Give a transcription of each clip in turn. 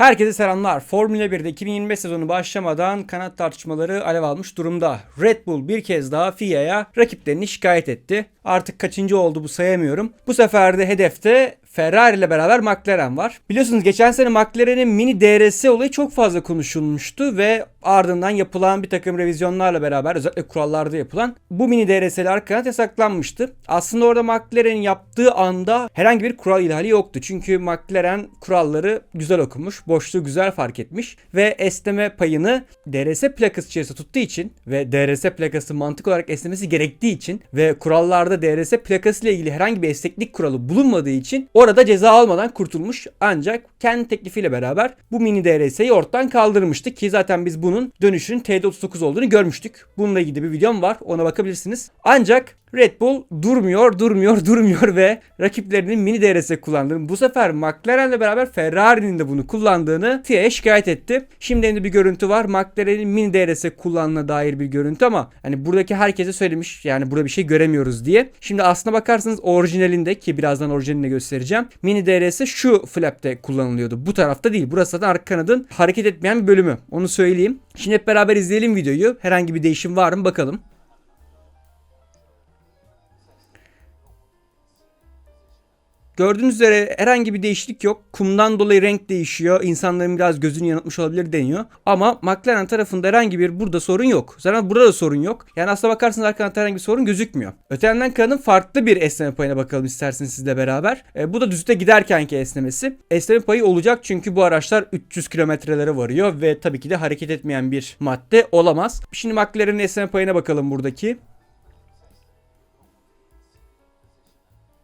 Herkese selamlar. Formula 1'de 2025 sezonu başlamadan kanat tartışmaları alev almış durumda. Red Bull bir kez daha FIA'ya rakiplerini şikayet etti. Artık kaçıncı oldu bu sayamıyorum. Bu sefer de hedefte Ferrari ile beraber McLaren var. Biliyorsunuz geçen sene McLaren'in mini DRS olayı çok fazla konuşulmuştu ve ardından yapılan bir takım revizyonlarla beraber özellikle kurallarda yapılan bu mini DRS'ler kanat yasaklanmıştı. Aslında orada McLaren'in yaptığı anda herhangi bir kural ihlali yoktu. Çünkü McLaren kuralları güzel okumuş, boşluğu güzel fark etmiş ve esneme payını DRS plakası içerisinde tuttuğu için ve DRS plakası mantık olarak esnemesi gerektiği için ve kurallarda DRS plakası ile ilgili herhangi bir esneklik kuralı bulunmadığı için orada ceza almadan kurtulmuş ancak kendi teklifiyle beraber bu mini DRS'yi ortadan kaldırmıştı ki zaten biz bunun dönüşünün T39 olduğunu görmüştük. Bununla ilgili bir videom var ona bakabilirsiniz. Ancak Red Bull durmuyor, durmuyor, durmuyor ve rakiplerinin mini DRS kullandığını, bu sefer McLaren'le beraber Ferrari'nin de bunu kullandığını FIA'ya şikayet etti. Şimdi elinde bir görüntü var. McLaren'in mini DRS kullandığına dair bir görüntü ama hani buradaki herkese söylemiş yani burada bir şey göremiyoruz diye. Şimdi aslına bakarsanız orijinalinde ki birazdan orijinalini göstereceğim. Mini DRS şu flap'te kullanılıyordu. Bu tarafta değil. Burası zaten arka kanadın hareket etmeyen bir bölümü. Onu söyleyeyim. Şimdi hep beraber izleyelim videoyu. Herhangi bir değişim var mı bakalım. Gördüğünüz üzere herhangi bir değişiklik yok. Kumdan dolayı renk değişiyor. İnsanların biraz gözünü yanıltmış olabilir deniyor. Ama McLaren tarafında herhangi bir burada sorun yok. Zaten burada da sorun yok. Yani aslına bakarsanız arka kanatta herhangi bir sorun gözükmüyor. Öte yandan kanadın farklı bir esneme payına bakalım isterseniz sizle beraber. E, bu da düzlükte giderkenki esnemesi. Esneme payı olacak çünkü bu araçlar 300 kilometrelere varıyor ve tabii ki de hareket etmeyen bir madde olamaz. Şimdi McLaren'in esneme payına bakalım buradaki.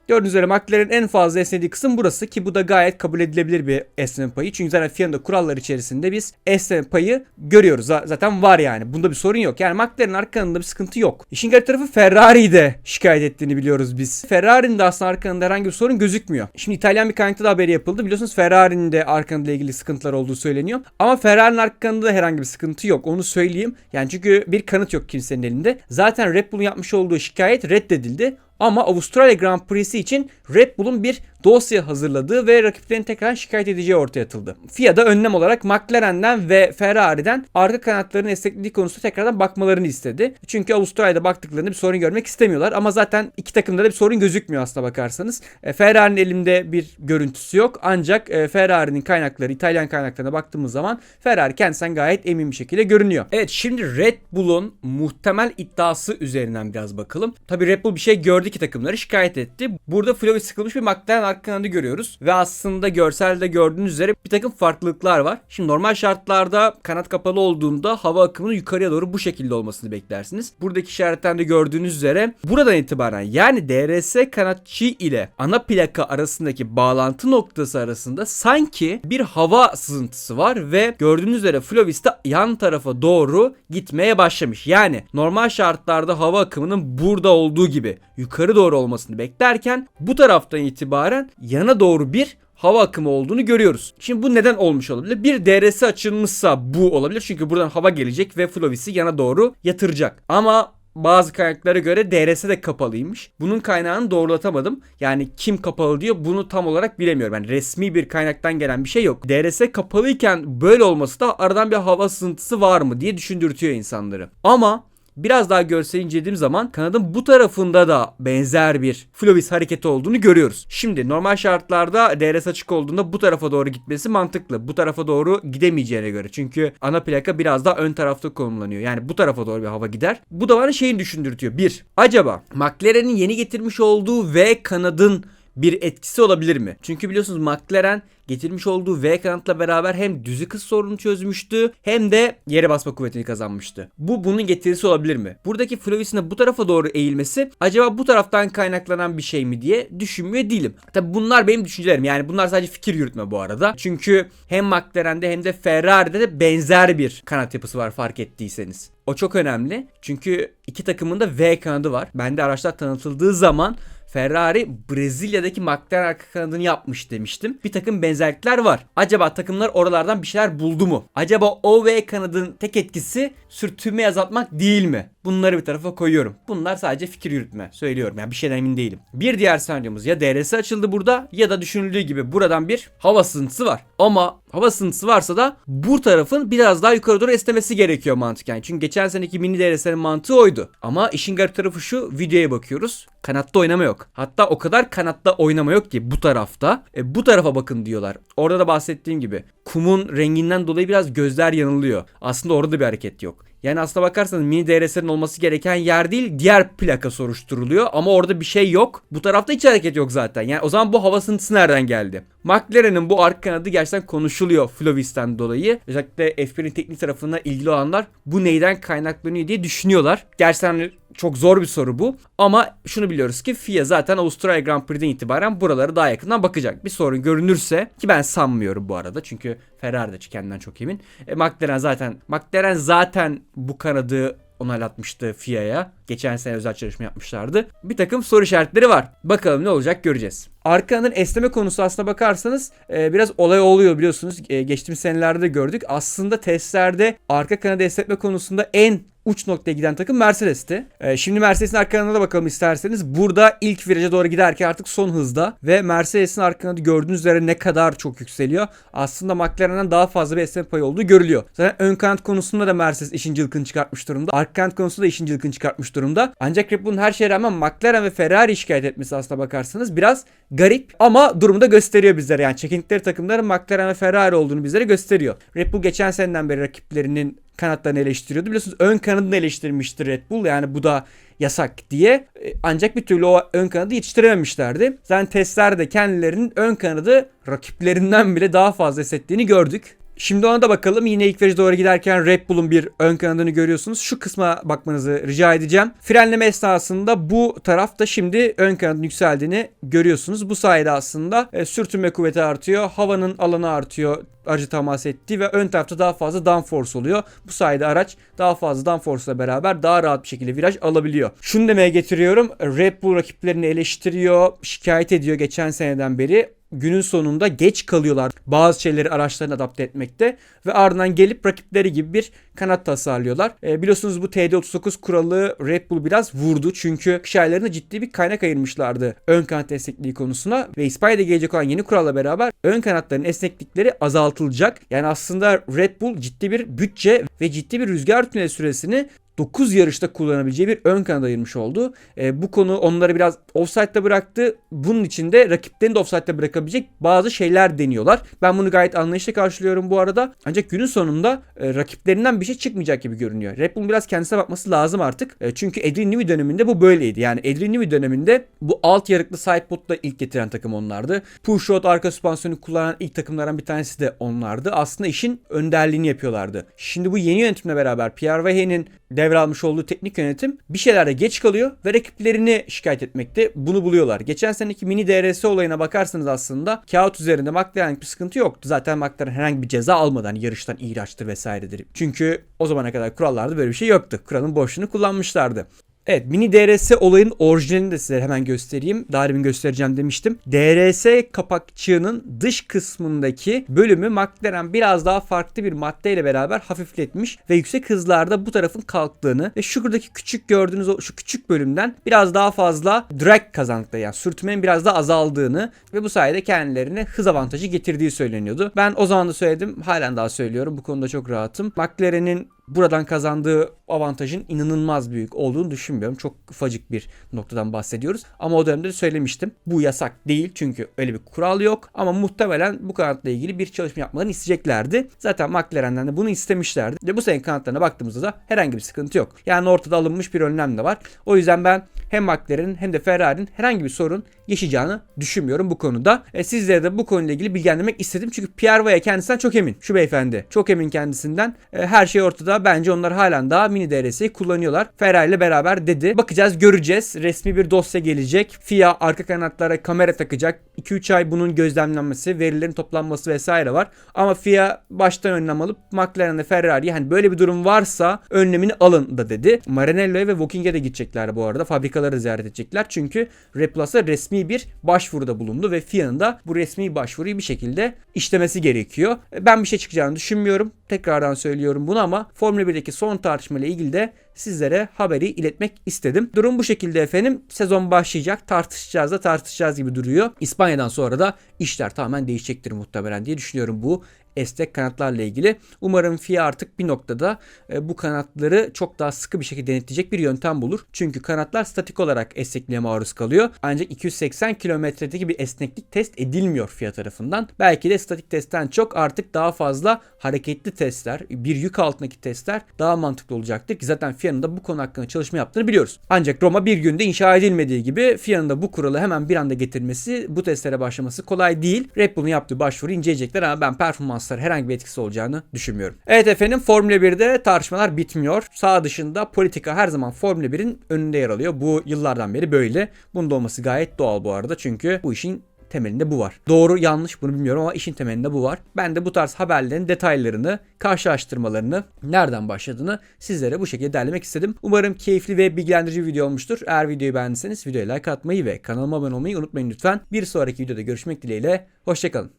Gördüğünüz üzere McLaren'in en fazla esnediği kısım burası ki bu da gayet kabul edilebilir bir esneme payı. Çünkü zaten FIA'nın da kurallar içerisinde biz esneme payı görüyoruz. Zaten var yani. Bunda bir sorun yok. Yani McLaren'in arkanında bir sıkıntı yok. İşin garip tarafı Ferrari'yi de şikayet ettiğini biliyoruz biz. Ferrari'nin de aslında arkanında herhangi bir sorun gözükmüyor. Şimdi İtalyan bir kaynakta da haberi yapıldı. Biliyorsunuz Ferrari'nin de arkanıyla ilgili sıkıntılar olduğu söyleniyor. Ama Ferrari'nin arkanında da herhangi bir sıkıntı yok. Onu söyleyeyim. Yani çünkü bir kanıt yok kimsenin elinde. Zaten Red Bull'un yapmış olduğu şikayet reddedildi. Ama Avustralya Grand Prix'si için Red Bull'un bir dosya hazırladığı ve rakiplerini tekrar şikayet edeceği ortaya atıldı. FIA da önlem olarak McLaren'den ve Ferrari'den arka kanatların esnekliği konusunda tekrardan bakmalarını istedi. Çünkü Avustralya'da baktıklarında bir sorun görmek istemiyorlar ama zaten iki takımda da bir sorun gözükmüyor aslına bakarsanız. E, Ferrari'nin elimde bir görüntüsü yok ancak e, Ferrari'nin kaynakları İtalyan kaynaklarına baktığımız zaman Ferrari kendisinden gayet emin bir şekilde görünüyor. Evet şimdi Red Bull'un muhtemel iddiası üzerinden biraz bakalım. Tabi Red Bull bir şey gördü ki takımları şikayet etti. Burada Flowy sıkılmış bir McLaren kanadı görüyoruz. Ve aslında görselde gördüğünüz üzere bir takım farklılıklar var. Şimdi normal şartlarda kanat kapalı olduğunda hava akımının yukarıya doğru bu şekilde olmasını beklersiniz. Buradaki işaretten de gördüğünüz üzere buradan itibaren yani DRS kanatçı ile ana plaka arasındaki bağlantı noktası arasında sanki bir hava sızıntısı var ve gördüğünüz üzere Flovis de yan tarafa doğru gitmeye başlamış. Yani normal şartlarda hava akımının burada olduğu gibi yukarı doğru olmasını beklerken bu taraftan itibaren yana doğru bir hava akımı olduğunu görüyoruz. Şimdi bu neden olmuş olabilir? Bir DRS açılmışsa bu olabilir. Çünkü buradan hava gelecek ve Flovis'i yana doğru yatıracak. Ama bazı kaynaklara göre DRS de kapalıymış. Bunun kaynağını doğrulatamadım. Yani kim kapalı diyor bunu tam olarak bilemiyorum. Yani resmi bir kaynaktan gelen bir şey yok. DRS kapalıyken böyle olması da aradan bir hava sızıntısı var mı diye düşündürtüyor insanları. Ama biraz daha görsel incelediğim zaman kanadın bu tarafında da benzer bir Flovis hareketi olduğunu görüyoruz. Şimdi normal şartlarda DRS açık olduğunda bu tarafa doğru gitmesi mantıklı. Bu tarafa doğru gidemeyeceğine göre. Çünkü ana plaka biraz daha ön tarafta konumlanıyor. Yani bu tarafa doğru bir hava gider. Bu da bana şeyin düşündürtüyor. Bir, acaba McLaren'in yeni getirmiş olduğu V kanadın bir etkisi olabilir mi? Çünkü biliyorsunuz McLaren getirmiş olduğu V kanatla beraber hem düzü kız sorunu çözmüştü hem de yere basma kuvvetini kazanmıştı. Bu bunun getirisi olabilir mi? Buradaki Flowis'in de bu tarafa doğru eğilmesi acaba bu taraftan kaynaklanan bir şey mi diye düşünmüyor değilim. Tabi bunlar benim düşüncelerim. Yani bunlar sadece fikir yürütme bu arada. Çünkü hem McLaren'de hem de Ferrari'de de benzer bir kanat yapısı var fark ettiyseniz. O çok önemli. Çünkü iki takımın da V kanadı var. Bende araçlar tanıtıldığı zaman Ferrari Brezilya'daki McLaren arka kanadını yapmış demiştim. Bir takım benzerlikler var. Acaba takımlar oralardan bir şeyler buldu mu? Acaba o V kanadın tek etkisi sürtünmeyi azaltmak değil mi? Bunları bir tarafa koyuyorum. Bunlar sadece fikir yürütme. Söylüyorum yani bir şeyden emin değilim. Bir diğer senaryomuz ya DRS açıldı burada ya da düşünüldüğü gibi buradan bir hava sızıntısı var. Ama hava sızıntısı varsa da bu tarafın biraz daha yukarı doğru esnemesi gerekiyor mantıken. Çünkü geçen seneki mini DRS'nin mantığı oydu. Ama işin garip tarafı şu videoya bakıyoruz. Kanatta oynama yok. Hatta o kadar kanatta oynama yok ki bu tarafta. E, bu tarafa bakın diyorlar. Orada da bahsettiğim gibi kumun renginden dolayı biraz gözler yanılıyor. Aslında orada bir hareket yok. Yani aslına bakarsanız mini DRS'lerin olması gereken yer değil diğer plaka soruşturuluyor ama orada bir şey yok. Bu tarafta hiç hareket yok zaten. Yani o zaman bu hava sıntısı nereden geldi? McLaren'in bu arka kanadı gerçekten konuşuluyor Flovis'ten dolayı. Özellikle F1'in teknik tarafına ilgili olanlar bu neyden kaynaklanıyor diye düşünüyorlar. Gerçekten çok zor bir soru bu. Ama şunu biliyoruz ki FIA zaten Avustralya Grand Prix'den itibaren buraları daha yakından bakacak. Bir sorun görünürse ki ben sanmıyorum bu arada. Çünkü Ferrari de kendinden çok emin. E, McLaren zaten McLaren zaten bu kanadı onaylatmıştı FIA'ya. Geçen sene özel çalışma yapmışlardı. Bir takım soru işaretleri var. Bakalım ne olacak göreceğiz. Arkanın esneme konusu aslına bakarsanız e, biraz olay oluyor biliyorsunuz. E, geçtiğimiz senelerde de gördük. Aslında testlerde arka kanadı esnetme konusunda en uç noktaya giden takım Mercedes'ti. E, şimdi Mercedes'in arka kanadına da bakalım isterseniz. Burada ilk viraja doğru giderken artık son hızda ve Mercedes'in arka kanadı gördüğünüz üzere ne kadar çok yükseliyor. Aslında McLaren'den daha fazla bir esneme payı olduğu görülüyor. Zaten ön kanat konusunda da Mercedes işin cılkını çıkartmış durumda. Arka kanat konusunda da işin cılkını çıkartmış durumda. Ancak Red her şeye rağmen McLaren ve Ferrari şikayet etmesi aslına bakarsanız biraz garip ama durumu da gösteriyor bizlere. Yani çekindikleri takımların McLaren ve Ferrari olduğunu bizlere gösteriyor. Red Bull geçen seneden beri rakiplerinin kanatlarını eleştiriyordu. Biliyorsunuz ön kanadını eleştirmişti Red Bull. Yani bu da yasak diye. E, Ancak bir türlü o ön kanadı yetiştirememişlerdi. Zaten testlerde kendilerinin ön kanadı rakiplerinden bile daha fazla hissettiğini gördük. Şimdi ona da bakalım. Yine ilk viraja doğru giderken Red Bull'un bir ön kanadını görüyorsunuz. Şu kısma bakmanızı rica edeceğim. Frenleme esnasında bu tarafta şimdi ön kanadın yükseldiğini görüyorsunuz. Bu sayede aslında e, sürtünme kuvveti artıyor. Havanın alanı artıyor aracı temas etti ve ön tarafta daha fazla downforce oluyor. Bu sayede araç daha fazla downforce ile beraber daha rahat bir şekilde viraj alabiliyor. Şunu demeye getiriyorum. Red Bull rakiplerini eleştiriyor, şikayet ediyor geçen seneden beri günün sonunda geç kalıyorlar bazı şeyleri araçlarına adapte etmekte ve ardından gelip rakipleri gibi bir kanat tasarlıyorlar. E, biliyorsunuz bu TD39 kuralı Red Bull biraz vurdu çünkü kış ciddi bir kaynak ayırmışlardı ön kanat esnekliği konusuna ve İspanya'da gelecek olan yeni kuralla beraber ön kanatların esneklikleri azaltılacak. Yani aslında Red Bull ciddi bir bütçe ve ciddi bir rüzgar tüneli süresini 9 yarışta kullanabileceği bir ön kanat ayırmış oldu. E, bu konu onları biraz offside'da bıraktı. Bunun için de rakiplerini de offside'da bırakabilecek bazı şeyler deniyorlar. Ben bunu gayet anlayışla karşılıyorum bu arada. Ancak günün sonunda e, rakiplerinden bir şey çıkmayacak gibi görünüyor. Red Bull biraz kendisine bakması lazım artık. E, çünkü Adrian Newey döneminde bu böyleydi. Yani Adrian Newey döneminde bu alt yarıklı sidepod'la ilk getiren takım onlardı. Push rod arka süspansiyonu kullanan ilk takımlardan bir tanesi de onlardı. Aslında işin önderliğini yapıyorlardı. Şimdi bu yeni yönetimle beraber Pierre Vahey'nin devralmış olduğu teknik yönetim bir şeylerde geç kalıyor ve rakiplerini şikayet etmekte bunu buluyorlar. Geçen seneki mini DRS olayına bakarsanız aslında kağıt üzerinde McLaren bir sıkıntı yoktu. Zaten McLaren herhangi bir ceza almadan yarıştan ihraçtır vesairedir. Çünkü o zamana kadar kurallarda böyle bir şey yoktu. Kuralın boşluğunu kullanmışlardı. Evet mini DRS olayın orijinalini de size hemen göstereyim. Daha demin göstereceğim demiştim. DRS kapakçığının dış kısmındaki bölümü McLaren biraz daha farklı bir maddeyle beraber hafifletmiş ve yüksek hızlarda bu tarafın kalktığını ve şuradaki küçük gördüğünüz o şu küçük bölümden biraz daha fazla drag kazandıkları yani sürtünmenin biraz daha azaldığını ve bu sayede kendilerine hız avantajı getirdiği söyleniyordu. Ben o zaman da söyledim halen daha söylüyorum bu konuda çok rahatım. McLaren'in buradan kazandığı avantajın inanılmaz büyük olduğunu düşünmüyorum. Çok ufacık bir noktadan bahsediyoruz. Ama o dönemde de söylemiştim. Bu yasak değil çünkü öyle bir kural yok. Ama muhtemelen bu kanatla ilgili bir çalışma yapmalarını isteyeceklerdi. Zaten McLaren'den de bunu istemişlerdi. Ve bu sene kanatlarına baktığımızda da herhangi bir sıkıntı yok. Yani ortada alınmış bir önlem de var. O yüzden ben hem McLaren'in hem de Ferrari'nin herhangi bir sorun yaşayacağını düşünmüyorum bu konuda. E, sizlere de bu konuyla ilgili bilgilendirmek istedim. Çünkü Pierre Vaya kendisinden çok emin. Şu beyefendi. Çok emin kendisinden. E, her şey ortada. Bence onlar halen daha mini DRS'yi kullanıyorlar. Ferrari ile beraber dedi. Bakacağız göreceğiz. Resmi bir dosya gelecek. FIA arka kanatlara kamera takacak. 2-3 ay bunun gözlemlenmesi, verilerin toplanması vesaire var. Ama FIA baştan önlem alıp McLaren ve Ferrari hani böyle bir durum varsa önlemini alın da dedi. Maranello'ya ve Wokking'e de gidecekler bu arada. Fabrikaları ziyaret edecekler. Çünkü Replus'a resmi bir başvuruda bulundu ve FIA'nın da bu resmi başvuruyu bir şekilde işlemesi gerekiyor. Ben bir şey çıkacağını düşünmüyorum. Tekrardan söylüyorum bunu ama Formula 1'deki son tartışma ilgili de sizlere haberi iletmek istedim. Durum bu şekilde efendim. Sezon başlayacak. Tartışacağız da tartışacağız gibi duruyor. İspanya'dan sonra da işler tamamen değişecektir muhtemelen diye düşünüyorum bu esnek kanatlarla ilgili. Umarım FIA artık bir noktada e, bu kanatları çok daha sıkı bir şekilde denetleyecek bir yöntem bulur. Çünkü kanatlar statik olarak esnekliğe maruz kalıyor. Ancak 280 kilometredeki bir esneklik test edilmiyor FIA tarafından. Belki de statik testten çok artık daha fazla hareketli testler, bir yük altındaki testler daha mantıklı olacaktır. Zaten FIA'nın da bu konu hakkında çalışma yaptığını biliyoruz. Ancak Roma bir günde inşa edilmediği gibi FIA'nın da bu kuralı hemen bir anda getirmesi, bu testlere başlaması kolay değil. Red Bull'un yaptığı başvuru inceleyecekler ama ben performans performanslar herhangi bir etkisi olacağını düşünmüyorum. Evet efendim Formula 1'de tartışmalar bitmiyor. Sağ dışında politika her zaman Formula 1'in önünde yer alıyor. Bu yıllardan beri böyle. Bunun da olması gayet doğal bu arada. Çünkü bu işin temelinde bu var. Doğru yanlış bunu bilmiyorum ama işin temelinde bu var. Ben de bu tarz haberlerin detaylarını, karşılaştırmalarını, nereden başladığını sizlere bu şekilde derlemek istedim. Umarım keyifli ve bilgilendirici bir video olmuştur. Eğer videoyu beğendiyseniz videoya like atmayı ve kanalıma abone olmayı unutmayın lütfen. Bir sonraki videoda görüşmek dileğiyle. Hoşçakalın.